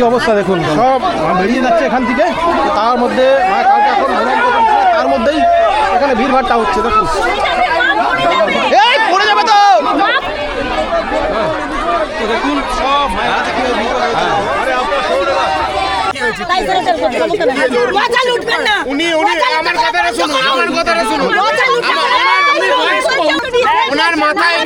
কি অবস্থা দেখুন? সব বেরিয়ে যাচ্ছে এখান থেকে। তার মধ্যে কালকে এখন তার মধ্যেই এখানে ভিড়ভাড়টা হচ্ছে দেখুন। এই পড়ে যাবে তো! তো দেখুন সব মায়ের কাছে কীভাবে ভিড় করা হচ্ছে। মজা উনি উনি আমার কথাটা শুনুন আমার কথাটা শুনুন মজা লুটবেন না। আমি বয়স্ক। ওনার মাথায়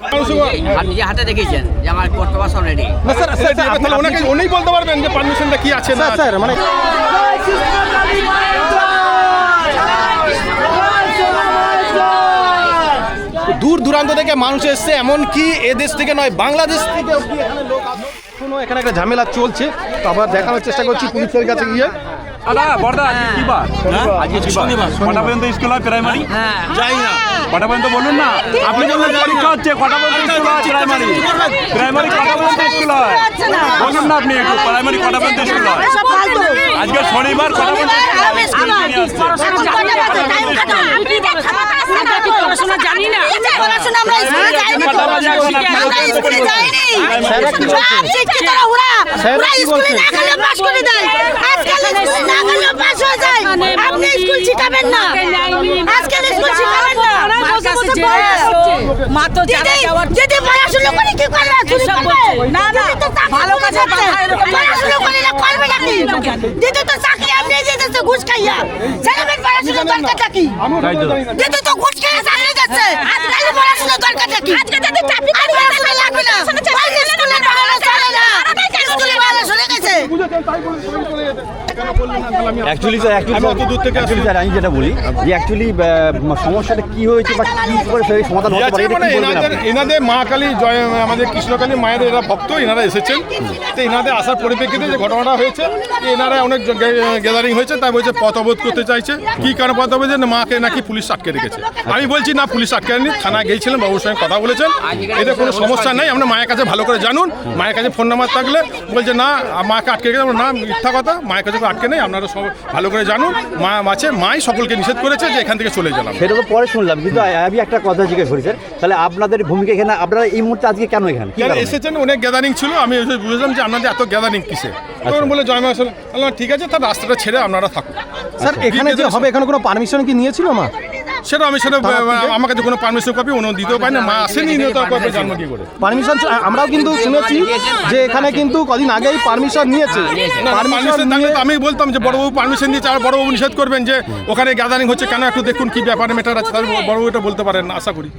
আপনি নিজে হাতে দেখেছেন যে আমার বর্তমান অলরেডি না স্যার স্যার, স্যার, তাহলে ওনাকে উনি বলতে পারবেন যে পারমিশনটা কি আছে না স্যার স্যার মানে দূর দূরান্ত থেকে মানুষ এসছে এমনকি এ দেশ থেকে নয় বাংলাদেশ থেকে এখানে লোক আসে এখানে একটা ঝামেলা চলছে তো আবার দেখানোর চেষ্টা করছি পুলিশের কাছে গিয়ে। দাদা বড়দা আজকে কি বার আজকে শনিবার কটা পর্যন্ত স্কুল হয় প্রাইমারি যাই না। কটা পর্যন্ত বলুন না? আপনি যখন পরীক্ষা হচ্ছে কটা পর্যন্ত স্কুল হয় প্রাইমারি প্রাইমারি কটা পর্যন্ত স্কুল হয়? বলুন না আপনি একটু প্রাইমারি কটা পর্যন্ত স্কুল হয়? আজকে শনিবার কটা পর্যন্ত স্কুল হয়? পড়াশোনা জানি না। পড়াশোনা আমরা স্কুলে যাইনি। তো। আমরা স্কুলে যাইনি। কি? সব শিক্ষিতরা ওরা। ওরা স্কুলে না গেলে পাস করে দেয়। আজকাল স্কুলে না গেলে পাস হয়ে যায়। আপনি স্কুল শিখাবেন না। আজকাল স্কুল শিখাবেন না। মা তো দিদি দিদি পড়াশোনা করে কি করবে? চুরি করবে? না, না, ভালো কাজে পড়াশোনা করে না করবে নাকি দিদি তো চাকরি আপনি যেতেছে ঘুষ খাইয়া। ছেলেমেয়ের পড়াশোনা দরকারটা কি? দিদি তো ঘুষ আজকে যদি চাকরি আর পড়াশোনা লাগবে না ওই স্কুলে পড়াশোনা চলে না স্কুলে পড়াশোনা গেছে অ্যাকচুয়ালি স্যার আমি অত দূর থেকে অ্যাকচুয়ালি স্যার আমি যেটা বলি যে অ্যাকচুয়ালি সমস্যাটা কি হয়েছে বা কি করে সেই সমাধান হতে পারে মানে এনাদের এনাদের মা কালী জয় আমাদের কৃষ্ণকালী মায়ের এরা ভক্ত এনারা এসেছেন। তো এনাদের আসার পরিপ্রেক্ষিতে যে ঘটনাটা হয়েছে এনারা অনেক গ্যাদারিং হয়েছে তাই বলছে পথ অবরোধ করতে চাইছে। কি কারণে পথ অবরোধ মাকে নাকি পুলিশ আটকে রেখেছে। আমি বলছি না পুলিশ আটকে নি থানায় গিয়েছিলেন বাবুর সঙ্গে কথা বলেছেন। এতে কোনো সমস্যা নেই আমরা মায়ের কাছে ভালো করে জানুন। মায়ের কাছে ফোন নাম্বার থাকলে বলছে না মাকে আটকে রেখেছে? না মিথ্যা কথা মায়ের কাছে আটকে নেই আপনারা সব ভালো করে জানুন মা আছে মাই সকলকে নিষেধ করেছে যে এখান থেকে চলে গেলাম। সেটা তো পরে শুনলাম কিন্তু আমি একটা কথা জিজ্ঞেস করি স্যার তাহলে আপনাদের ভূমিকা এখানে আপনারা এই মুহূর্তে আজকে কেন এখানে? কেন এসেছেন? অনেক গ্যাদারিং ছিল আমি বুঝলাম যে আপনাদের এত গ্যাদারিং কিসে? তখন বলে জয় মা বললাম, ঠিক আছে তার রাস্তাটা ছেড়ে আপনারা থাকুন। স্যার এখানে যে হবে এখানে কোনো পারমিশন কি নিয়েছিল মা? সেটা আমি সেটা আমার কাছে কোনো পারমিশন কপি অন্য দিতেও পারি না। মা আসেনি জন্ম কি করে পারমিশন আমরাও কিন্তু শুনেছি যে এখানে কিন্তু কদিন আগেই পারমিশন নিয়েছে। পারমিশন থাকলে আমি বলতাম যে বড়বাবু পারমিশন দিয়েছে আর বড়বাবু নিষেধ করবেন যে ওখানে গ্যাদারিং হচ্ছে কেন? একটু দেখুন কি ব্যাপারে মেটার আছে। তাহলে বড়বাবু এটা বলতে পারেন আশা করি।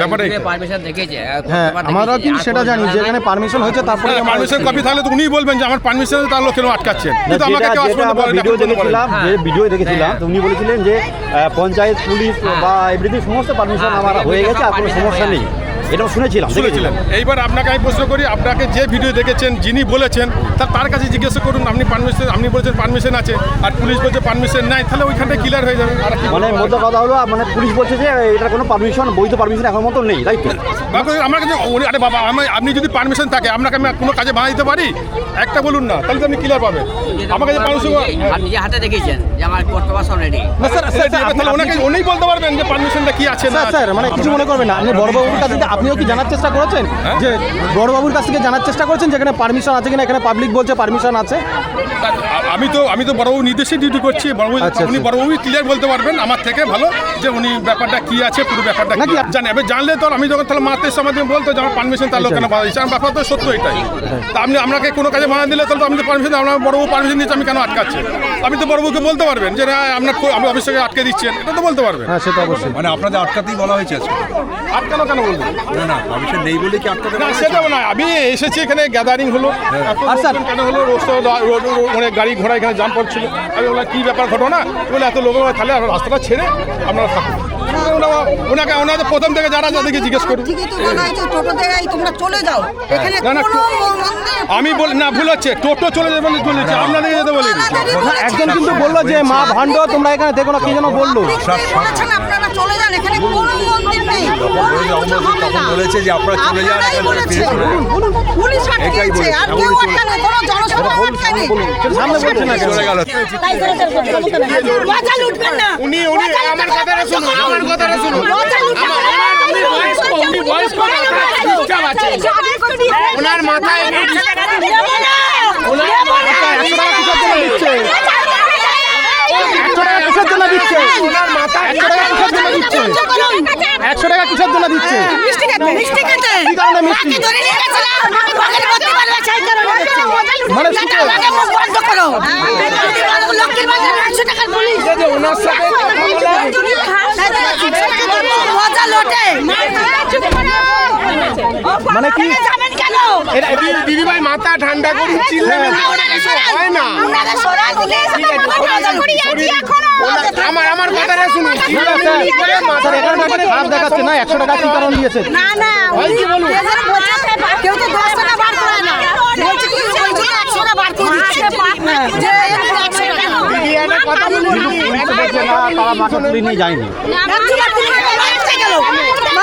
ব্যাপারে পারমিশন দেখেছে। হ্যাঁ আমরাও কিন্তু সেটা জানি যে এখানে পারমিশন হয়েছে তারপরে পারমিশন কপি তাহলে তো উনিই বলবেন যে আমার পারমিশন তার লোক কেন আটকাচ্ছেন? কিন্তু আমাকে কেউ আসবে না ভিডিও দেখেছিলাম যে ভিডিও দেখেছিলাম তো উনি বলেছিলেন যে পঞ্চায়েত পুলিশ বা এভরিথিং সমস্ত পারমিশন আমার হয়ে গেছে আর কোনো সমস্যা নেই। এটাও শুনেছিলাম শুনেছিলেন। এইবার আপনাকে আমি প্রশ্ন করি আপনাকে যে ভিডিও দেখেছেন যিনি বলেছেন তার তার কাছে জিজ্ঞেস করুন আপনি পারমিশন আপনি বলছেন পারমিশন আছে আর পুলিশ বলছে পারমিশন নাই তাহলে ওইখানটা ক্লিয়ার হয়ে যাবে আর মানে মধ্যে কথা হলো মানে পুলিশ বলছে যে এটার কোনো পারমিশন বৈধ পারমিশন এখন মতো নেই তাই তো? আমার কাছে আরে বাবা আমি আপনি যদি পারমিশন থাকে আপনাকে আমি কোনো কাজে বাধা দিতে পারি? একটা বলুন না তাহলে তো আপনি ক্লিয়ার পাবেন। আমার কাছে পারমিশন আপনি নিজে হাতে দেখেছেন যে আমার বর্তমান অলরেডি না স্যার স্যার, তাহলে ওনাকে উনিই বলতে পারবেন যে পারমিশনটা কি আছে না স্যার মানে কিছু মনে করবেন না আপনি বড়বাবুর কাছে আপনিও কি জানার চেষ্টা করেছেন? যে বড়বাবুর কাছ থেকে জানার চেষ্টা করেছেন? যেখানে পারমিশন আছে কিনা? এখানে পাবলিক বলছে পারমিশন আছে? আমি তো আমি তো বড়বাবু নির্দেশে ডিউটি করছি। বড়বাবু আচ্ছা, উনি আচ্ছা। বড়বাবু ক্লিয়ার বলতে পারবেন আমার থেকে ভালো যে উনি ব্যাপারটা কি আছে পুরো ব্যাপারটা নাকি কি জানি। এবার জানলে তো আমি যখন তাহলে মাতে সমাজে বলতো যে আমার পারমিশন তার লোক কেন বাধা দিচ্ছে আমার ব্যাপার তো সত্য এটাই। তা আপনি আপনাকে কোনো কাজে বাধা দিলে তাহলে তো আমি তো পারমিশন আপনার বড়বাবু পারমিশন দিচ্ছে আমি কেন আটকাচ্ছি? আপনি তো বড়বাবুকে বলতে পারবেন যে না আপনার আমি অফিস থেকে আটকে দিচ্ছেন। এটা তো বলতে পারবেন। হ্যাঁ সেটা অবশ্যই। মানে আপনাদের আটকাতেই বলা হয়েছে আজকে। আটকানো কেন বলবেন না না পারমিশন নেই বলে কি আটকাতে না বলা না আমি এসেছি এখানে গ্যাদারিং হলো। স্যার- লোকজন কেন হলো? অনেক গাড়ি ঘোড়া এখানে জাম পড়ছিল আমি বললাম কী ব্যাপার ঘটনা? বলে এত লোক তাহলে রাস্তাটা ছেড়ে আপনারা থাকুন ওনাকে ওনাদের প্রথম থেকে যারা যাদেরকে জিজ্ঞেস আমি বল না ভুল হচ্ছে। টোটো চলে যাবে বলে চলেছে আপনাদেরকে যেতে। একজন কিন্তু বলল যে মা ভাণ্ড তোমরা এখানে দেখো না কি যেন বলল। আপনারা চলে যান। এখানে কোনো নেই নেই তখন বলেছে যে আপনারা চলে যান আপনারাই এখান থেকে বলেছে। ফিরে চলে যান। পুলিশ আটকেছে আর কেউ আটকানে কোনো জনসভা আটকানে সামনে বলছে না চলে গেল। লজ্জা লুটবেন না। উনি উনি আমার কথাটা শুনুন আমার কথাটা শুনুন। লজ্জা লুটবেন উনি বয়স্ক উনি চুপচাপ আছে ওনার মাথায় দেবো না। একশো টাকা কিসের জন্য দিচ্ছে একশো টাকা কিসের জন্য দিচ্ছে? একশো টাকা কিসের জন্য দিচ্ছে? একশো টাকা কিসের জন্য দিচ্ছে? কি কারণে মিষ্টি? মানে বন্ধ করো। পুলিশ ওনার সাথে মজা লোটে। মানে কি? যাবেন কেন এটা- এটা- দিদি ভাই মাথা ঠান্ডা করে চিল্লাবেন। হয় না। আমার আমার কথাটা শুনুন খারাপ দেখাচ্ছে একশো টাকা কি কারণ দিয়েছে না না ভাই কি বলুন কেউ তো দশ টাকা বার করে না বলছে কি বলছে একশো টাকা বার করে দিচ্ছে যে একশো টাকা দিদি একটা কথা বলুন পুলিশ বলছে না তারা মাকে তুলে নিয়ে যায়নি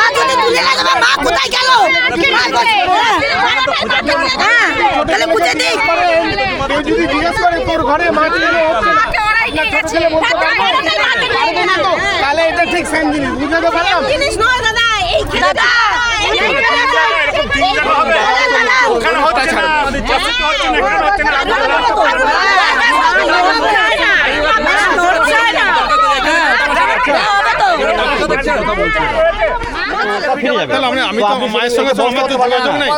মা নিয়ে মা? মা যদি তুলে নিয়ে যাবে, মা কোথায় গেল? মা বলছে, হ্যাঁ, তাহলে বুঝে দিই। যদি জিজ্ঞেস করে তোর ঘরে হচ্ছে না তাহলে এটা ঠিক সেম জিনিস বুঝাতে পারলাম দাদা, এই দাদা, ওখানে হচ্ছে না আমাদের চাষে তো হচ্ছে না এখানে হচ্ছে না আপনারা ফিরে যাবে তাহলে আমি আমি তো মায়ের সঙ্গে তো আমার তো যোগাযোগ নাই।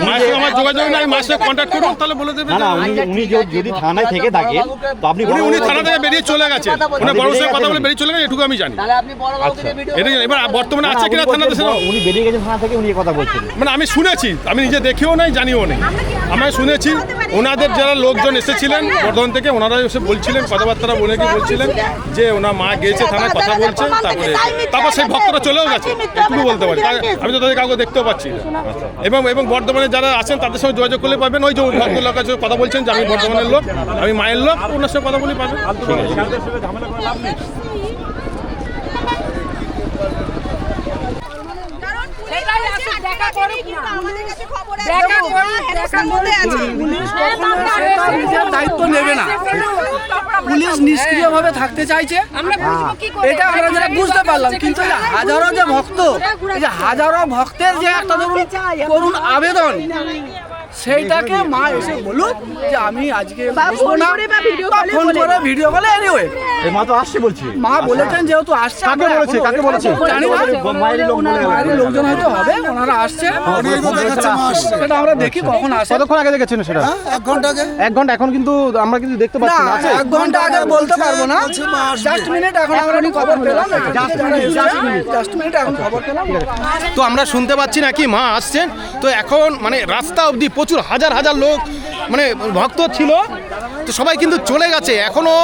মায়ের সঙ্গে আমার যোগাযোগ নাই মায়ের সঙ্গে কন্ট্যাক্ট করুন তাহলে বলে দেবে না না উনি উনি যদি- থানায় থেকে থাকে তো আপনি উনি উনি থানা থেকে বেরিয়ে চলে গেছে। উনি বড় সঙ্গে কথা বলে বেরিয়ে চলে গেছে এটুকু আমি জানি। এটা এবার বর্তমানে আছে কিনা থানাতে সেটা? উনি বেরিয়ে গেছেন থানা থেকে উনি কথা বলছেন। মানে আমি শুনেছি আমি নিজে দেখেও নাই জানিও নাই। আমি শুনেছি ওনাদের যারা লোকজন এসেছিলেন বর্ধমান থেকে ওনারা এসে বলছিলেন কথাবার্তা বলে কি বলছিলেন যে ওনার মা গিয়েছে থানায় কথা বলছে তারপরে তারপর সেই ভক্তরা চলেও গেছে। এটুকু বলতে পারি। আমি তো তাদের কাউকে দেখতেও পাচ্ছি না। এবং এবং বর্ধমানে যারা আছেন তাদের সঙ্গে যোগাযোগ করলে পাবেন। ওই যে ভদ্রলোক আছে কথা বলছেন যে আমি বর্ধমানের লোক আমি মায়ের লোক ওনার সঙ্গে কথা বলে পাবেন। দায়িত্ব নেবে না। পুলিশ নিষ্ক্রিয়ভাবে থাকতে চাইছে। এটা আমরা যারা বুঝতে পারলাম কিন্তু হাজারো যে ভক্ত যে হাজারো ভক্তের যে একটা ধরুন করুন আবেদন সেইটাকে মা এসে বলুক যে আমি আজকে বসবো না। বা ফোন করে ভিডিও কলে এনিওয়ে এই মা তো আসছে বলছি। মা বলেছেন যেহেতু আসছে কাকে বলেছে? কাকে বলেছে? জানি না। লোক বলে লোকজন হয়তো হবে ওনারা আসছে। সেটা আমরা দেখি কখন আসে। কতক্ষণ আগে দেখেছেন সেটা? এক ঘণ্টা আগে। এক ঘণ্টা এখন কিন্তু আমরা কিন্তু দেখতে পাচ্ছি না। এক ঘণ্টা আগে বলতে পারব না। জাস্ট মিনিট এখন আমরা খবর পেলাম। জাস্ট মিনিট এখন খবর পেলাম। তো আমরা শুনতে পাচ্ছি নাকি মা আসছেন? তো এখন মানে রাস্তা অবধি প্রচুর হাজার হাজার লোক মানে ভক্ত ছিল, তো সবাই কিন্তু চলে গেছে। এখনও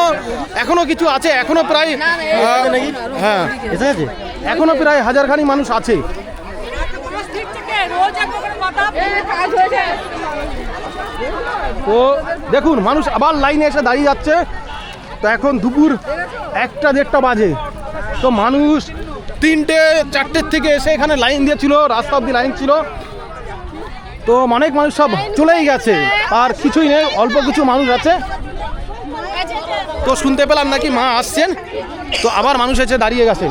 এখনও কিছু আছে, এখনও প্রায় হ্যাঁ এখনও প্রায় হাজারখানি মানুষ আছে। তো দেখুন, মানুষ আবার লাইনে এসে দাঁড়িয়ে যাচ্ছে। তো এখন দুপুর একটা দেড়টা বাজে। তো মানুষ তিনটে, চারটের থেকে এসে এখানে লাইন দিয়েছিল, রাস্তা অব্দি লাইন ছিল। তো অনেক মানুষ সব চলেই গেছে। আর কিছুই নেই অল্প কিছু মানুষ আছে। তো শুনতে পেলাম নাকি মা আসছেন। তো আবার মানুষ এসে দাঁড়িয়ে গেছে।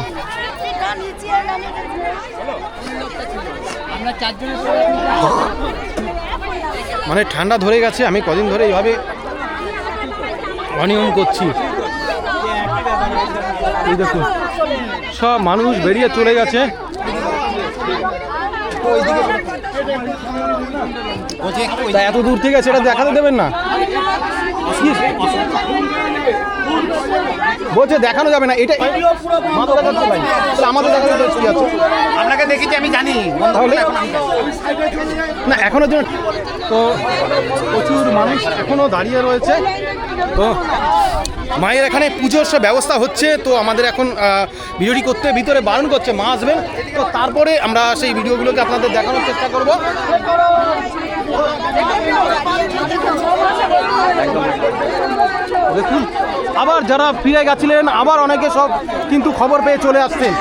মানে ঠান্ডা ধরে গেছে আমি কদিন ধরে এইভাবে অনিয়ম করছি। এই দেখুন সব মানুষ বেরিয়ে চলে গেছে। তা এত দূর থেকে সেটা দেখাতে দেবেন না? বলছে দেখানো যাবে না এটা আমাদের দেখাতে তো কি আছে? আপনাকে দেখেছি আমি জানি। তাহলে? না এখনও তো প্রচুর মানুষ এখনও দাঁড়িয়ে রয়েছে। তো মায়ের এখানে পুজোর সব ব্যবস্থা হচ্ছে তো আমাদের এখন ভিডিওটি করতে ভিতরে বারণ করছে মা আসবেন তো তারপরে আমরা সেই ভিডিওগুলোকে আপনাদের দেখানোর চেষ্টা করব। দেখুন আবার যারা ফিরে গেছিলেন আবার অনেকে সব কিন্তু খবর পেয়ে চলে আসছেন।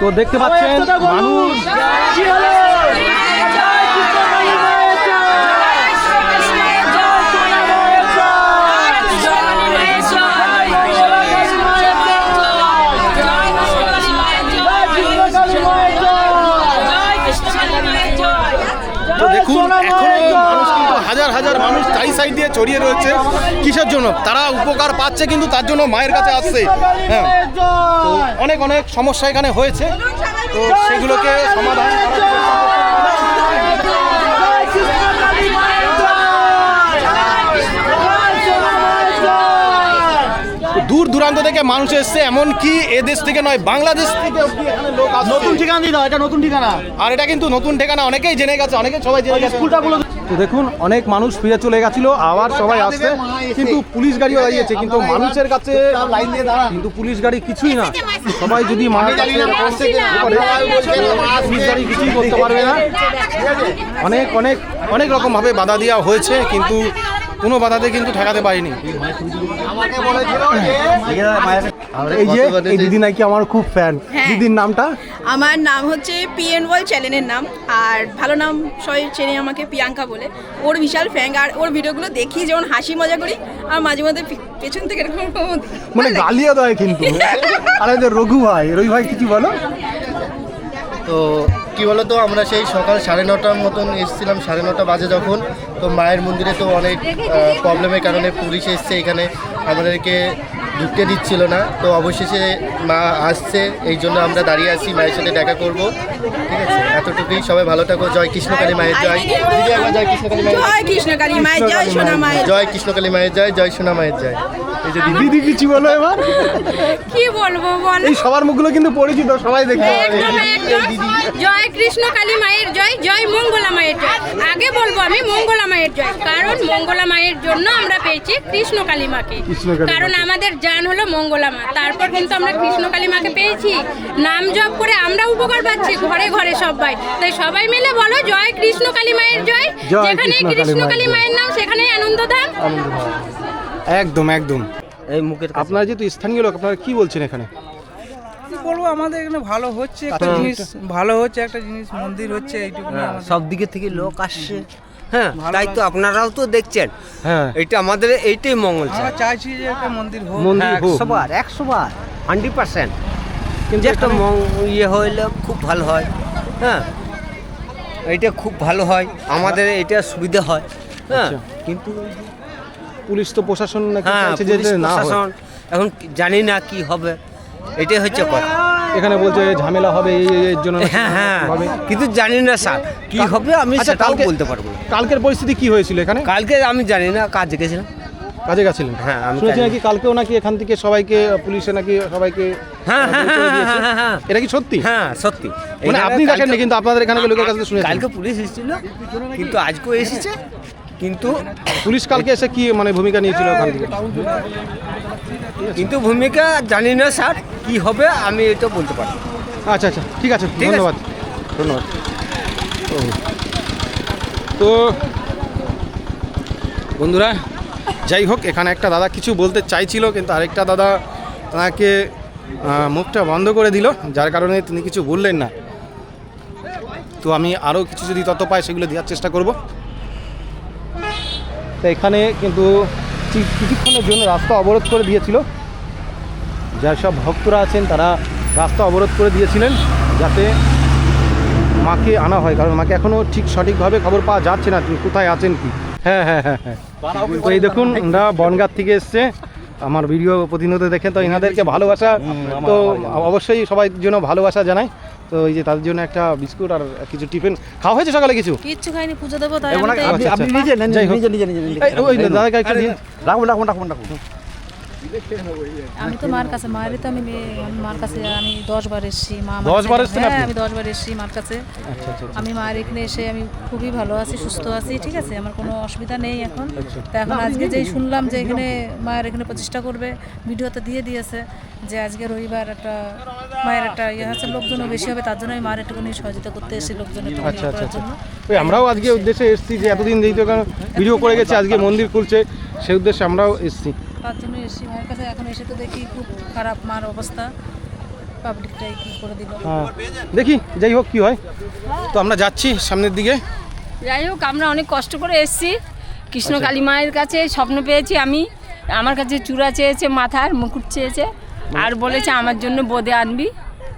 তো দেখতে পাচ্ছেন মানুষ এখনও মানুষ কিন্তু হাজার হাজার মানুষ চাই সাইড দিয়ে ছড়িয়ে রয়েছে। কিসের জন্য? তারা উপকার পাচ্ছে কিন্তু তার জন্য মায়ের কাছে আসছে। হ্যাঁ। অনেক অনেক সমস্যা এখানে হয়েছে। তো সেগুলোকে সমাধান করার তো দূর দূরান্ত থেকে মানুষ এসছে এমন কি এ দেশ থেকে নয় বাংলাদেশ থেকে লোক আসছে? নতুন ঠিকানা দিই এটা নতুন ঠিকানা। আর এটা কিন্তু নতুন ঠিকানা অনেকেই জেনে গেছে অনেকে সবাই জেনে গেছে। স্কুলটা বলে। তো দেখুন অনেক মানুষ ফিরে চলে গেছিল আবার সবাই আসছে কিন্তু পুলিশ গাড়িও দাঁড়িয়েছে কিন্তু মানুষের কাছে কিন্তু পুলিশ গাড়ি কিছুই না। সবাই যদি মায়ের কাছে পুলিশ গাড়ি কিছুই করতে পারবে না। অনেক অনেক অনেক রকম ভাবে বাধা দেওয়া হয়েছে কিন্তু কোনো বাধাতে কিন্তু ঠেকাতে পারিনি। এই যে এই দিদি নাকি আমার খুব ফ্যান দিদির নামটা? আমার নাম হচ্ছে পিএন ওয়াল চ্যানেলের নাম আর ভালো নাম সবাই চেনে আমাকে প্রিয়াঙ্কা বলে। ওর বিশাল ফ্যাং আর ওর ভিডিওগুলো দেখি যেমন হাসি মজা করি আর মাঝে পে- পেছন থেকে এরকম মানে গালিও দেয় কিন্তু। আর এই যে রঘু ভাই রঘু ভাই কিছু বলো? তো কি বলতো আমরা সেই সকাল সাড়ে নটার মতন এসেছিলাম সাড়ে নটা বাজে যখন। তো মায়ের মন্দিরে তো অনেক প্রবলেমের কারণে পুলিশ এসছে এখানে। আমাদেরকে ঢুকতে দিচ্ছিল না। তো অবশেষে মা আসছে এই জন্য আমরা দাঁড়িয়ে আছি মায়ের সাথে দেখা করব। ঠিক আছে? এতটুকুই। সবাই ভালো থাকো। জয় কৃষ্ণকালী মায়ের জয়। দিদি একবার জয় কৃষ্ণকালী মায়ের জয় কৃষ্ণকালী মায়ের জয় সোনা মায়ের জয় কৃষ্ণকালী মায়ের জয় জয় সোনা মায়ের জয়। এই যে দিদি দিদি কিছু বলো এবার? কি বলব বল। এই সবার মুখগুলো কিন্তু পরিচিত সবাই দেখতে জয় কৃষ্ণ কালী মায়ের জয় জয় মঙ্গলা মায়ের জয়। আগে বলব আমি মঙ্গলা মায়ের জয় কারণ মঙ্গলা মায়ের জন্য আমরা পেয়েছি কৃষ্ণ কালী মাকে কারণ আমাদের জান হলো মঙ্গলা মা। তারপর কিন্তু আমরা কৃষ্ণ কালী মাকে পেয়েছি। নাম জপ করে আমরা উপকার পাচ্ছি ঘরে ঘরে সবাই। তাই সবাই মিলে বলো জয় কৃষ্ণ কালী মায়ের জয়। যেখানে কৃষ্ণকালী কৃষ্ণ মায়ের কালী জয়। মায়ের নাম সেখানেই আনন্দধাম। একদম একদম। এই মুখের আপনারা যেহেতু স্থানীয় লোক আপনারা কি বলছেন এখানে? বলব আমাদের এখানে ভালো হচ্ছে একটা জিনিস ভালো হচ্ছে একটা জিনিস মন্দির হচ্ছে এইটুকু সব দিকে থেকে লোক আসছে। হ্যাঁ তাই তো আপনারাও তো দেখছেন। হ্যাঁ। এটা আমাদের এইটাই মঙ্গল চাই। আমরা চাইছি যে একটা মন্দির হোক। মন্দির হ্যাঁ, হোক। একশো বার একশো বার হান্ড্রেড পার্সেন্ট। কিন্তু যে একটা ইয়ে হইলে খুব ভালো হয়। হ্যাঁ এটা খুব ভালো হয়। আমাদের এটা সুবিধা হয়। হ্যাঁ। আচ্ছা। কিন্তু পুলিশ তো প্রশাসন নাকি চাইছে যে না হয়? প্রশাসন। এখন জানি না কি হবে। এটাই হচ্ছে কথা। এখানে বলছে ঝামেলা হবে এই জন্য হ্যাঁ হ্যাঁ। কিন্তু জানি না স্যার কি হবে আমি আচ্ছা, সেটাও কালকে- বলতে পারব কালকের পরিস্থিতি কি হয়েছিল এখানে? কালকে আমি জানি না কাজে গেছিলাম। কাজে গেছিলেন? হ্যাঁ, আমি শুনেছি নাকি কালকেও নাকি এখান থেকে সবাইকে পুলিশে নাকি সবাইকে হ্যাঁ হ্যাঁ হ্যাঁ। হ্যাঁ, হ্যাঁ। এটা কি সত্যি? হ্যাঁ সত্যি। মানে আপনি কালকে- কিন্তু আপনাদের এখানে লোকের কাছে শুনেছেন কালকে পুলিশ এসেছিল কিন্তু আজকেও এসেছে। কিন্তু পুলিশ কালকে এসে কি মানে ভূমিকা নিয়েছিল ওখান থেকে? কিন্তু ভূমিকা জানি না স্যার কি হবে আমি এটা বলতে পারি আচ্ছা আচ্ছা ঠিক আছে ধন্যবাদ ধন্যবাদ। তো বন্ধুরা যাই হোক এখানে একটা দাদা কিছু বলতে চাইছিল কিন্তু আরেকটা দাদা তাকে মুখটা বন্ধ করে দিল যার কারণে তিনি কিছু বললেন না। তো আমি আরও কিছু যদি তথ্য পাই সেগুলো দেওয়ার চেষ্টা করব। তো এখানে কিন্তু কিছুক্ষণের জন্য রাস্তা অবরোধ করে দিয়েছিল। যার সব ভক্তরা আছেন, তারা রাস্তা অবরোধ করে দিয়েছিলেন যাতে মাকে আনা হয়, কারণ মাকে এখনও ঠিক সঠিকভাবে খবর পাওয়া যাচ্ছে না তিনি কোথায় আছেন কি। হ্যাঁ হ্যাঁ হ্যাঁ হ্যাঁ। এই দেখুন আমরা বনগাঁ থেকে এসছে। আমার ভিডিও প্রতিনিয়ত দেখেন, তো এনাদেরকে ভালোবাসা, তো অবশ্যই সবাই জন্য ভালোবাসা জানাই তো এই যে তাদের জন্য একটা বিস্কুট আর কিছু টিফিন খাওয়া হয়েছে সকালে কিছু? কিচ্ছু খাইনি পুজো দেবো তাই আচ্ছা, আপনি আচ্ছা। নিজে নিজে নিজে নিজে ওই দাদাকে রাখুন রাখুন রাখুন রাখুন। আমি তো মার কাছে মায়েরই তো আমি মার কাছে আমি দশ বার এসেছি মা আমার দশ এসেছেন হ্যাঁ আমি দশ বার এসেছি মার কাছে। আমি মায়ের এখানে এসে আমি খুবই ভালো আছি সুস্থ আছি ঠিক আছে? আমার কোনো অসুবিধা নেই এখন। তা এখন আজকে যেই শুনলাম যে এখানে মায়ের এখানে প্রতিষ্ঠা করবে ভিডিওতে দিয়ে দিয়েছে যে আজকে রবিবার একটা মায়ের একটা ইয়ে আছে লোকজনও বেশি হবে তার জন্য আমি মায়ের একটুখানি সহযোগিতা করতে এসেছি লোকজন একটু আচ্ছা আচ্ছা আচ্ছা। ওই আমরাও আজকে উদ্দেশ্যে এসেছি যে এতদিন যেহেতু ভিডিও করে গেছে আজকে মন্দির খুলছে সেই উদ্দেশ্যে আমরাও এসেছি। তার জন্য এসেছি মায়ের কাছে এখন এসে তো দেখি খুব খারাপ মার অবস্থা। পাবলিকটাই কি করে দিল। হ্যাঁ। দেখি যাই হোক কি হয়। তো আমরা যাচ্ছি সামনের দিকে। যাই হোক আমরা অনেক কষ্ট করে এসেছি। কৃষ্ণ কালী মায়ের কাছে স্বপ্ন পেয়েছি আমি। আমার কাছে চূড়া চেয়েছে মাথার মুকুট চেয়েছে। আর বলেছে আমার জন্য বোদে আনবি।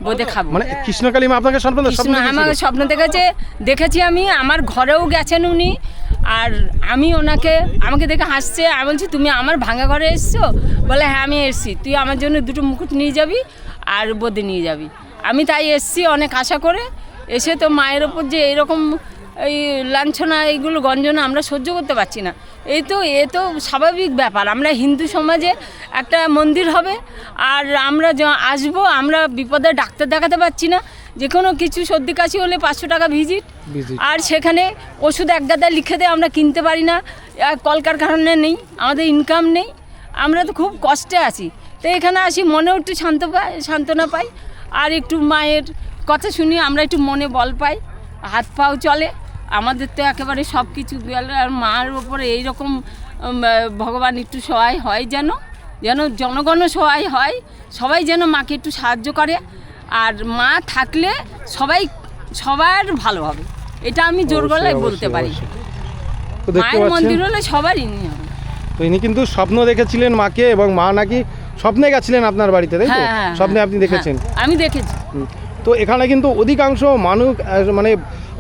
বোদে খাব মানে কৃষ্ণকালী মা আপনাকে স্বপ্ন স্বপ্ন কৃষ্ণ দেখেছিল? স্বপ্ন দেখেছে দেখেছি আমি আমার ঘরেও গেছেন উনি আর আমি ওনাকে আমাকে দেখে হাসছে আমি বলছি তুমি আমার ভাঙা ঘরে এসছো? বলে হ্যাঁ আমি এসছি তুই আমার জন্য দুটো মুকুট নিয়ে যাবি আর বোদে নিয়ে যাবি। আমি তাই এসছি অনেক আশা করে এসে তো মায়ের ওপর যে এরকম এই লাঞ্ছনা এইগুলো গঞ্জনা আমরা সহ্য করতে পারছি না। এই তো এ তো স্বাভাবিক ব্যাপার। আমরা হিন্দু সমাজে একটা মন্দির হবে আর আমরা আসব আমরা বিপদে ডাক্তার দেখাতে পারছি না। যে কোনো কিছু সর্দি কাশি হলে পাঁচশো টাকা ভিজিট। আর সেখানে ওষুধ এক গাদা লিখে দেয় আমরা কিনতে পারি না। কলকারখানা নেই আমাদের ইনকাম নেই। আমরা তো খুব কষ্টে আছি। তো এখানে আসি মনেও একটু শান্ত পাই সান্ত্বনা পাই। আর একটু মায়ের কথা শুনি আমরা একটু মনে বল পাই। হাত পাও চলে। আমাদের তো একেবারে সব কিছু আর মার ওপরে এইরকম ভগবান একটু সহায় হয় যেন যেন জনগণও সহায় হয় সবাই যেন মাকে একটু সাহায্য করে। আর মা থাকলে সবাই সবার ভালো হবে। এটা আমি জোর গলায় বলতে পারি। মায়ের মন্দির হলে সবারই নিয়ে হবে তো ইনি কিন্তু স্বপ্ন দেখেছিলেন মাকে এবং মা নাকি স্বপ্নে গেছিলেন আপনার বাড়িতে তাই তো? হ্যাঁ, হ্যাঁ, স্বপ্নে হ্যাঁ, আপনি দেখেছেন। আমি দেখেছি। তো এখানে কিন্তু অধিকাংশ মানুষ মানে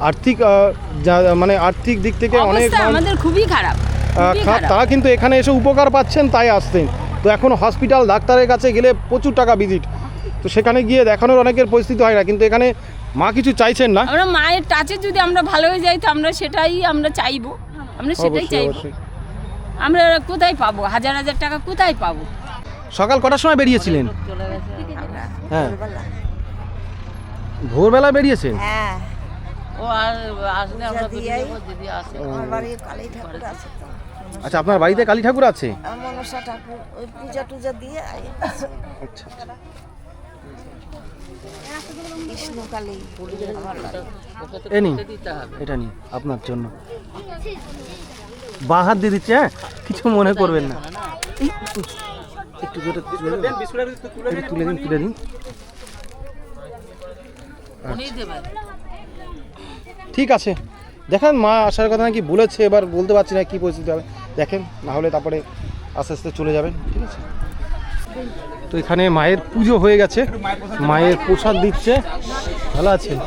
আর্থিক যা- মানে আর্থিক দিক থেকে অনেক আমাদের খুবই খারাপ তারা কিন্তু এখানে এসে উপকার পাচ্ছেন তাই আসতেন তো এখন হসপিটাল ডাক্তারের কাছে গেলে প্রচুর টাকা ভিজিট তো সেখানে গিয়ে দেখানোর অনেকের পরিস্থিতি হয় না কিন্তু এখানে মা কিছু চাইছেন না। আমরা মায়ের টাচে যদি আমরা ভালো হয়ে যাই তো আমরা সেটাই আমরা চাইব। আমরা সেটাই চাইব। আমরা কোথায় পাবো? হাজার হাজার টাকা কোথায় পাবো? সকাল কটার সময় বেরিয়েছিলেন? হ্যাঁ। ভোরবেলা বেরিয়েছেন? হ্যাঁ। ও আসলে আমরা আমার বাড়ি কালী ঠাকুর আছে তো। আচ্ছা আপনার বাড়িতে কালী ঠাকুর আছে? মনসা ঠাকুর ওই পূজা টুজা দিয়ে আচ্ছা। এ নিন এটা নিন আপনার জন্য। বাঁ হাত দিয়ে দিচ্ছে হ্যাঁ? কিছু মনে করবেন না। একটু জোরে তুলে দিন। একটু তুলে দিন তুলে দিন। ঠিক আছে। দেখেন মা আসার কথা নাকি বলেছে এবার বলতে পারছি না কি পরিস্থিতি হবে। দেখেন না হলে তারপরে আস্তে আস্তে চলে যাবেন ঠিক আছে? তো এখানে মায়ের পুজো হয়ে গেছে। মায়ের প্রসাদ দিচ্ছে। ভালো আছেন?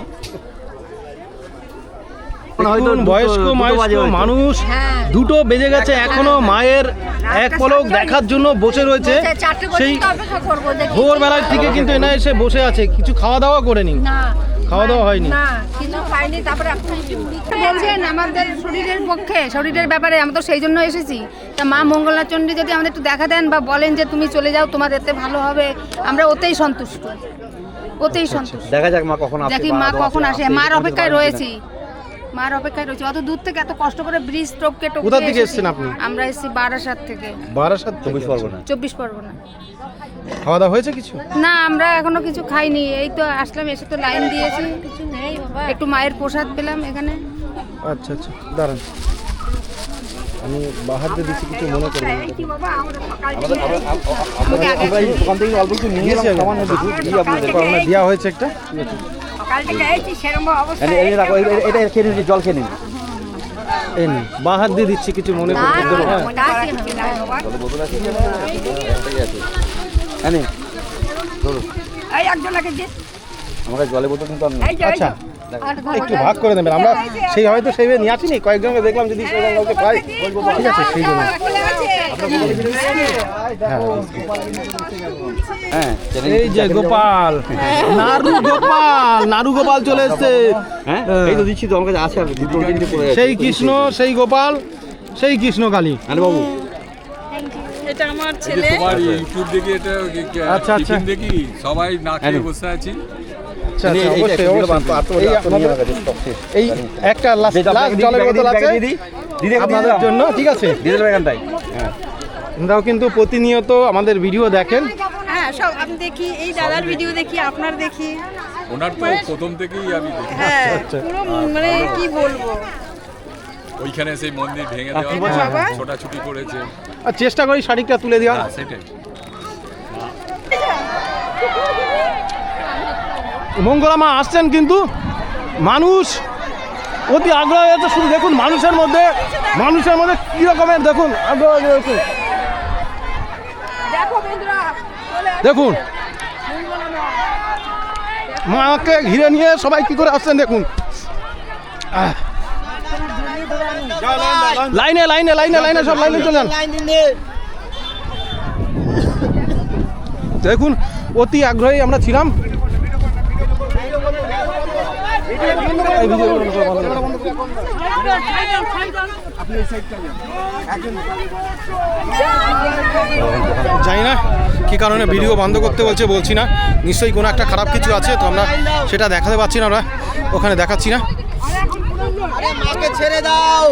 বয়স্ক মানুষ দুটো বেজে গেছে এখনও মায়ের এক পলক দেখার জন্য বসে রয়েছে। সেই ভোরবেলার থেকে কিন্তু এনা এসে বসে আছে কিছু খাওয়া দাওয়া করে নি খাওয়া দাওয়া হয়নি। বলছেন আমাদের শরীরের পক্ষে শরীরের ব্যাপারে আমরা তো সেই জন্য এসেছি। তা মা মঙ্গলা চণ্ডী যদি আমাদের একটু দেখা দেন বা বলেন যে তুমি চলে যাও তোমার এতে ভালো হবে। আমরা ওতেই সন্তুষ্ট। ওতেই সন্তুষ্ট। দেখা যাক মা কখন আসে দেখি মা কখন আসে, আসে মার অপেক্ষায় রয়েছি। মার অপেক্ষায় রয়েছি। অত দূর থেকে এত কষ্ট করে ব্রিজ টপকে টপকে কোথা থেকে এসেছেন আপনি? আমরা এসেছি বারাসাত থেকে। বারাসাত চব্বিশ পরগনা। চব্বিশ পরগনা। খাওয়া দাওয়া হয়েছে কিছু? না আমরা এখনও কিছু খাইনি। এই তো আসলাম এসে তো লাইন দিয়েছি। একটু মায়ের প্রসাদ পেলাম এখানে। আচ্ছা আচ্ছা দাঁড়ান। আমি বাহার দিয়ে দিচ্ছি কিছু মনে করবেন না। আমরা এই দোকান থেকে অল্প কিছু নিয়ে। সামান্য কিছু দিয়ে আপনাদের দেওয়া হয়েছে একটা। এটা খেয়ে নিন জল খেয়ে নিন। এই নিন বাঁ হাত দিয়ে দিচ্ছি কিছু মনে করবেন না, হ্যাঁ নিন ধরুন আমাকে জলের বোতল কিন্তু আচ্ছা। একটু ভাগ করে দেবেন আমরা সেই হয়তো সেইভাবে নিয়ে আসিনি। কয়েকজনকে দেখলাম যদি সেরকম কাউকে পাই ঠিক আছে সেই জন্য। হ্যাঁ। হ্যাঁ এই যে গোপাল। নারু গোপাল। নারু গোপাল চলে এসছে। হ্যাঁ এই। সেই কৃষ্ণ সেই গোপাল সেই কৃষ্ণ কালী। বাবু। এটা আমার ছেলে। তোমার ইউটিউব দেখি এটা আচ্ছা, আচ্ছা। দেখি? সবাই না খেয়ে বসে আছি। আচ্ছা আচ্ছা এই একটা লাস্ট জলের বোতল আছে? আপনাদের জন্য ঠিক আছে। এখানটাই আমরাও কিন্তু প্রতিনিয়ত আমাদের ভিডিও দেখেন। হ্যাঁ সব আমি দেখি এই দাদার ভিডিও দেখি আপনার দেখি। ওনার তো প্রথম থেকেই আমি দেখি। হ্যাঁ পুরো মানে কি বলব? ওইখানে সেই মন্দির ভেঙে দেওয়া? ছোটাছুটি করেছে। আর চেষ্টা করি শাড়িটা তুলে দেওয়া সেটাই। মঙ্গলা মা আসছেন কিন্তু মানুষ অতি আগ্রহ হয়েছে শুধু দেখুন মানুষের মধ্যে মানুষের মধ্যে কী রকমের দেখুন আগ্রহ রয়েছে দেখুন। মাকে ঘিরে নিয়ে সবাই কি করে আসছেন দেখুন। আহ। লাইনে লাইনে লাইনে লাইনে সব, লাইনে চলে যান। দেখুন, অতি আগ্রহী আমরা ছিলাম। জানি না কী কারণে ভিডিও বন্ধ করতে বলছে, বলছি না। নিশ্চয়ই কোনো একটা খারাপ কিছু আছে, তো আমরা সেটা দেখাতে পারছি না আমরা, ওখানে দেখাচ্ছি না। ছেড়ে দাও।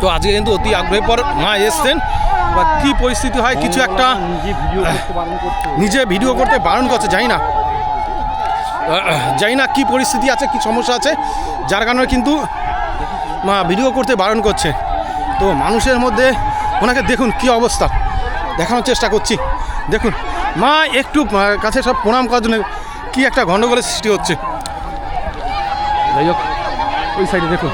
তো আজকে কিন্তু অতি আগ্রহের পর মা এসছেন। বা কী পরিস্থিতি হয়, কিছু একটা, নিজে ভিডিও করতে বারণ করছে, জানি না। জানি না কী পরিস্থিতি আছে, কী সমস্যা আছে। যার কারণে কিন্তু মা ভিডিও করতে বারণ করছে। তো মানুষের মধ্যে ওনাকে দেখুন কি অবস্থা। দেখানোর চেষ্টা করছি। দেখুন, মা একটু কাছে সব প্রণাম করার জন্য কী একটা গণ্ডগোলের সৃষ্টি হচ্ছে। যাই হোক ওই সাইডে দেখুন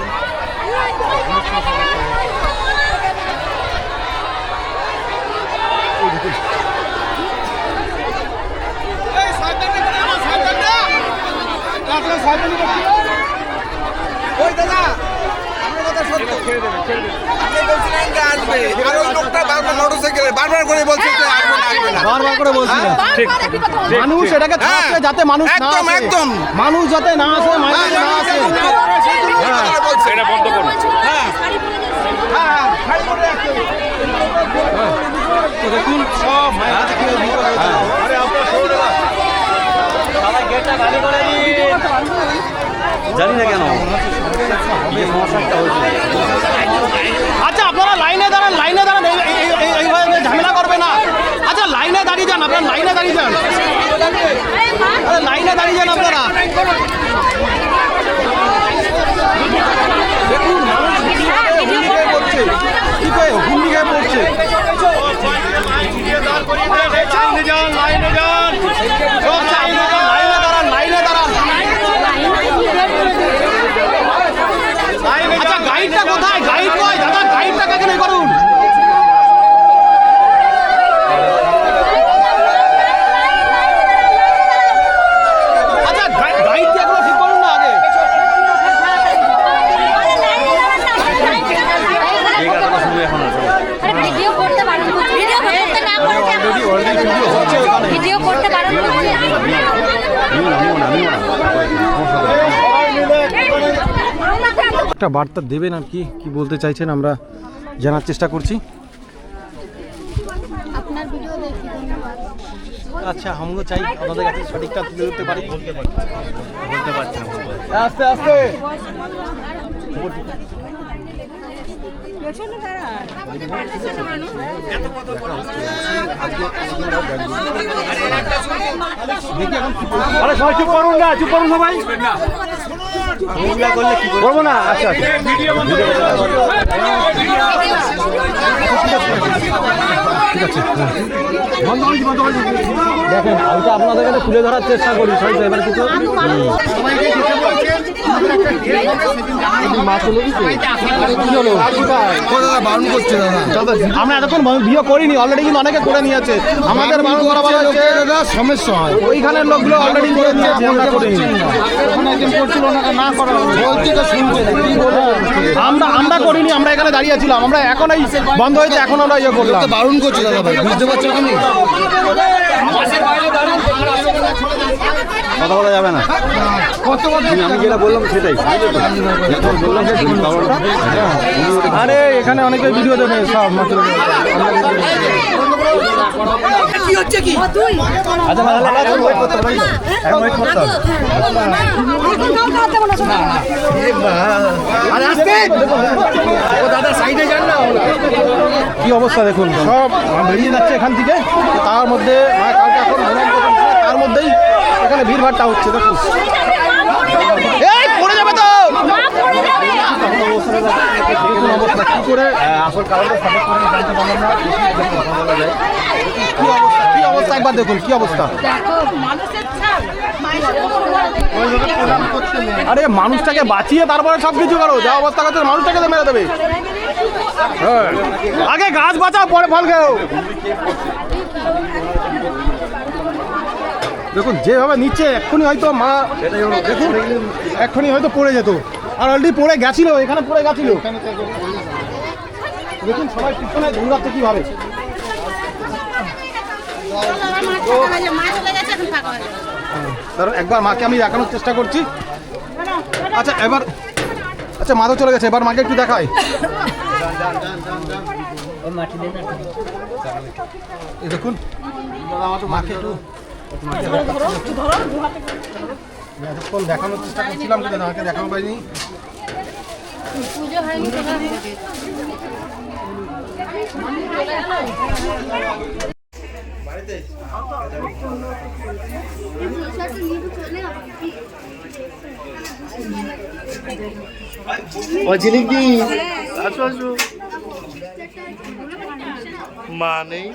ওই দাদা মানুষ এটাকে থাকছে যাতে মানুষ না একদম, আসে। মানুষ যাতে না আসে না আসে। এটা বন্ধ করুন। দেখুন সব। জানি না কেন। আচ্ছা আপনারা লাইনে দাঁড়ান লাইনে দাঁড়ান এই- এই- এই- এই- এইভাবে ঝামেলা করবে না। আচ্ছা লাইনে দাঁড়িয়ে যান আপনারা লাইনে দাঁড়িয়ে যান। আরে লাইনে দাঁড়িয়ে যান আপনারা দেখুন মানুষ কীভাবে হুমড়ি খেয়ে পড়ছে কি করে হুমড়ি খেয়ে পড়ছে সব লাইনে দাঁড়ান, লাইনে দাঁড়ান লাইনে দাঁড়ান আচ্ছা গাইডটা কোথায় গাইড কই দাদা গাইডটাকে এখানে করুন আচ্ছা গাইডটা এগুলো ঠিক করুন না আগে এই কথাটা শুনব এখন ভিডিও করতে পারেন ভিডিও করতে না করতে ভিডিও করতে পারেন একটা বার্তা দেবেন আর কি কি বলতে চাইছেন আমরা জানার চেষ্টা করছি। আপনার ভিডিও দেখি ধন্যবাদ। আচ্ছা আমরাও চাই আপনাদের কাছে সঠিকটা তুলে ধরতে পারি। বলতে পারছি আস্তে আস্তে। আরে সবাই চুপ করুন না চুপ করুন সবাই। এগুলা করলে কি করব না আচ্ছা আচ্ছা দেখেন তো আপনাদের কাছে তুলে ধরার চেষ্টা করি সবাই এবার কিছু বারণ আমরা বিয়ে করিনি অলরেডি অনেকে করে নিয়েছে। আমাদের অলরেডি করে নিয়েছে, আমরা আমরা আমরা করিনি, আমরা এখানে দাঁড়িয়ে ছিলাম। আমরা এখন এই বন্ধ হয়েছে, এখন আমরা ইয়ে করলাম। বারণ করছে দাদা ভাই, বুঝতে পারছ কথা বলা যাবে না। আমি যেটা বললাম সেটাই যেটা বললাম সেটাই। কারণ- আরে এখানে অনেকে ভিডিও দেবে সব মাত্র। কি হচ্ছে কি? আচ্ছা তাহলে এখন wait করতে হবে, এখন wait করতে হবে। আরে আসতে! ও দাদা সাইডে যান না। কি অবস্থা দেখুন? সব বেরিয়ে যাচ্ছে এখান থেকে। তার মধ্যে কালকে এখন তার মধ্যেই এখানে ভিড়ভাড়টা হচ্ছে, দেখুন। অবস্থা? একবার দেখুন অবস্থা? আরে, মানুষটাকে বাঁচিয়ে তারপরে সব কিছু করো। যা অবস্থা করছে, মানুষটাকে তো মেরে দেবে। হ্যাঁ। আগে গাছ বাঁচাও, পরে ফল খেও দেখুন, যেভাবে নিচ্ছে, এক্ষুনি হয়তো মা দেখুন এক্ষুনি হয়তো পড়ে যেত। আর অলরেডি পড়ে গেছিল, এখানে পড়ে গেছিল। দেখুন, সবাই পিছনে দৌড়াচ্ছে কীভাবে। একবার মাকে আমি দেখানোর চেষ্টা করছি। আচ্ছা এবার আচ্ছা মা চলে গেছে, এবার মাকে একটু দেখাই। দেখুন, মাকে একটু এতক্ষণ দেখানোর চেষ্টা করছিলাম কিন্তু দেখানো পাইনি। ও ঝিলিকি আসো আসো। মা নেই।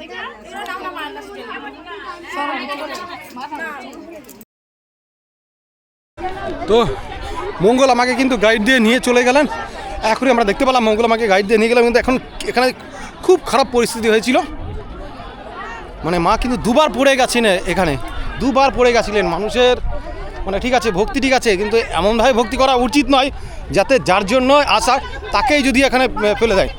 তো মঙ্গল আমাকে কিন্তু গাইড দিয়ে নিয়ে চলে গেলেন। এখনই আমরা দেখতে পেলাম মঙ্গল আমাকে গাইড দিয়ে নিয়ে গেলাম কিন্তু এখন এখানে খুব খারাপ পরিস্থিতি হয়েছিল। মানে মা কিন্তু দুবার পড়ে গেছেন এখানে। দুবার পড়ে গেছিলেন। মানুষের মানে ঠিক আছে, ভক্তি ঠিক আছে, কিন্তু এমনভাবে ভক্তি করা উচিত নয়, যাতে যার জন্য আসা তাকেই যদি এখানে ফেলে দেয়।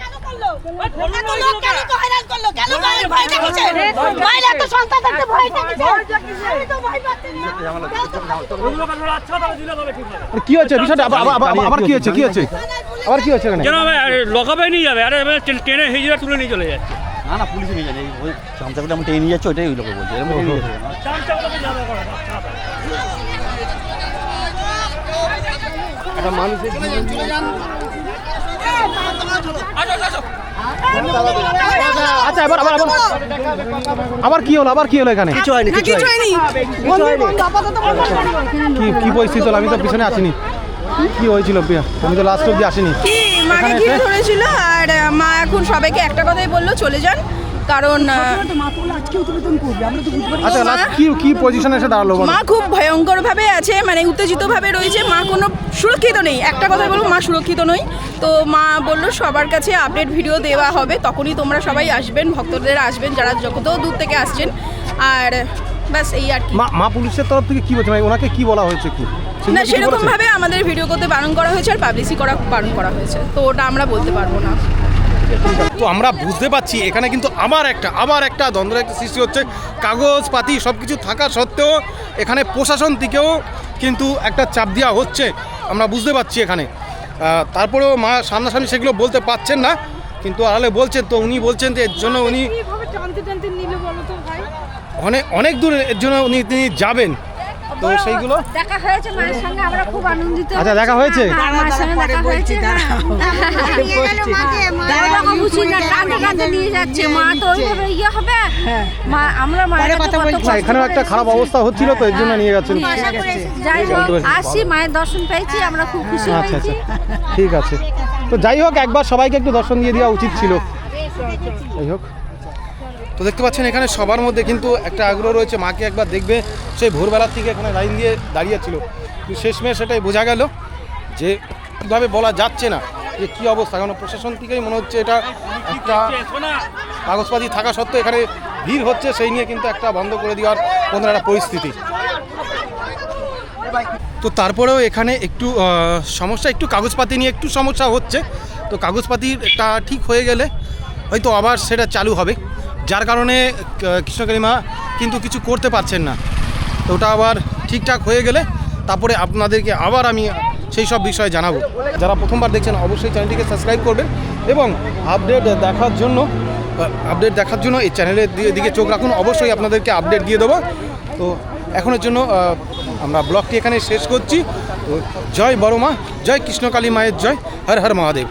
কি হয়েছে বিষয়টা আবার কি হয়েছে কি হয়েছে আবার কি হয়েছে এখানে? লকাবে নিয়ে যাবে। আরে ট্রেনে হিজড়া তুলে নিয়ে চলে যাচ্ছে। না না পুলিশে নিয়ে যাবে। ওই আমি টেনে নিয়ে যাচ্ছি ওইটাই ওই লোকে বলছে। এরকম টেনে নিয়ে যাচ্ছে না। একটা মানুষের আচ্ছা এবার আবার আবার। আবার কি হলো? আবার কি হলো এখানে? কিছু হয়নি কিছু হয়নি। কি কি পরিস্থিতি হলো? আমি তো পিছনে আসিনি। কি হয়েছিল প্রিয়া? আমি তো লাস্ট অব্দি আসিনি। কি মানে কি ধরেছিল? আর মা এখন সবাইকে একটা কথাই বলল চলে যান। কারণ আচ্ছা মা- কি কি পজিশনে এসে দাঁড়াল মা খুব ভয়ঙ্কর ভাবে আছে মানে উত্তেজিত ভাবে রয়েছে মা কোনো সুরক্ষিত নেই। একটা কথা বলব মা সুরক্ষিত নই। তো মা বলল সবার কাছে আপডেট ভিডিও দেওয়া হবে তখনই তোমরা সবাই আসবেন ভক্তদের আসবেন যারা যত দূর থেকে আসছেন। আর ব্যাস এই আর কি। মা মা পুলিশের তরফ থেকে কি বলছে? মানে ওনাকে কি বলা হয়েছে কি? না সেরকম ভাবে আমাদের ভিডিও করতে বারণ করা হয়েছে আর পাবলিসি করা বারণ করা হয়েছে। তো ওটা আমরা বলতে পারব না। তো আমরা বুঝতে পারছি এখানে কিন্তু আবার একটা আবার একটা দ্বন্দ্বের একটা সৃষ্টি হচ্ছে। কাগজপাতি সব কিছু থাকা সত্ত্বেও এখানে প্রশাসন থেকেও কিন্তু একটা চাপ দেওয়া হচ্ছে। আমরা বুঝতে পারছি এখানে। তারপরেও মা সামনাসামনি সেগুলো বলতে পারছেন না কিন্তু আড়ালে বলছেন তো উনি বলছেন যে এর জন্য উনি অনেক অনেক দূর এর জন্য উনি তিনি যাবেন। তো সেইগুলো? দেখা হয়েছে মায়ের সঙ্গে আমরা খুব আনন্দিত আচ্ছা দেখা হয়েছে। হ্যাঁ, মায়ের সঙ্গে দেখা হয়েছে দাঁড়া বুঝি না টানতে টানতে নিয়ে যাচ্ছে মা তো ওইভাবে ইয়ে হবে? মা আমরা মায়ের কাছে কত না এখানেও একটা খারাপ অবস্থা হচ্ছিল তো এর জন্য নিয়ে গেছেন যাই হোক আসি মায়ের দর্শন পেয়েছি আমরা খুব খুশি আচ্ছা আচ্ছা। ঠিক আছে। তো যাই হোক একবার সবাইকে একটু দর্শন দিয়ে দেওয়া উচিত ছিল। যাই হোক। তো দেখতে পাচ্ছেন, এখানে সবার মধ্যে কিন্তু একটা আগ্রহ রয়েছে। মাকে একবার দেখবে সেই ভোরবেলার থেকে এখানে লাইন দিয়ে দাঁড়িয়েছিল। কিন্তু শেষমেশ সেটাই বোঝা গেল যে কীভাবে বলা যাচ্ছে না, যে কী অবস্থা। কারণ প্রশাসন থেকেই মনে হচ্ছে এটা একটা কাগজপাতি থাকা সত্ত্বেও এখানে ভিড় হচ্ছে, সেই নিয়ে কিন্তু একটা বন্ধ করে দেওয়ার মতন একটা পরিস্থিতি। তো তারপরেও এখানে একটু সমস্যা, একটু কাগজপাতি নিয়ে একটু সমস্যা হচ্ছে। তো কাগজপাতিটা ঠিক হয়ে গেলে হয়তো আবার সেটা চালু হবে। যার কারণে আহ, কৃষ্ণকালী মা কিন্তু কিছু করতে পারছেন না। তো ওটা আবার ঠিকঠাক হয়ে গেলে তারপরে আপনাদেরকে আবার আমি সেই সব বিষয়ে জানাব। যারা প্রথমবার দেখছেন অবশ্যই চ্যানেলটিকে সাবস্ক্রাইব করবেন এবং আপডেট দেখার জন্য আপডেট দেখার জন্য এই চ্যানেলের দিকে চোখ রাখুন। অবশ্যই আপনাদেরকে আপডেট দিয়ে দেবো। তো এখনের জন্য আমরা ব্লগটি এখানে শেষ করছি। জয় বড় মা জয় কৃষ্ণকালী মায়ের জয়। হর হর মহাদেব।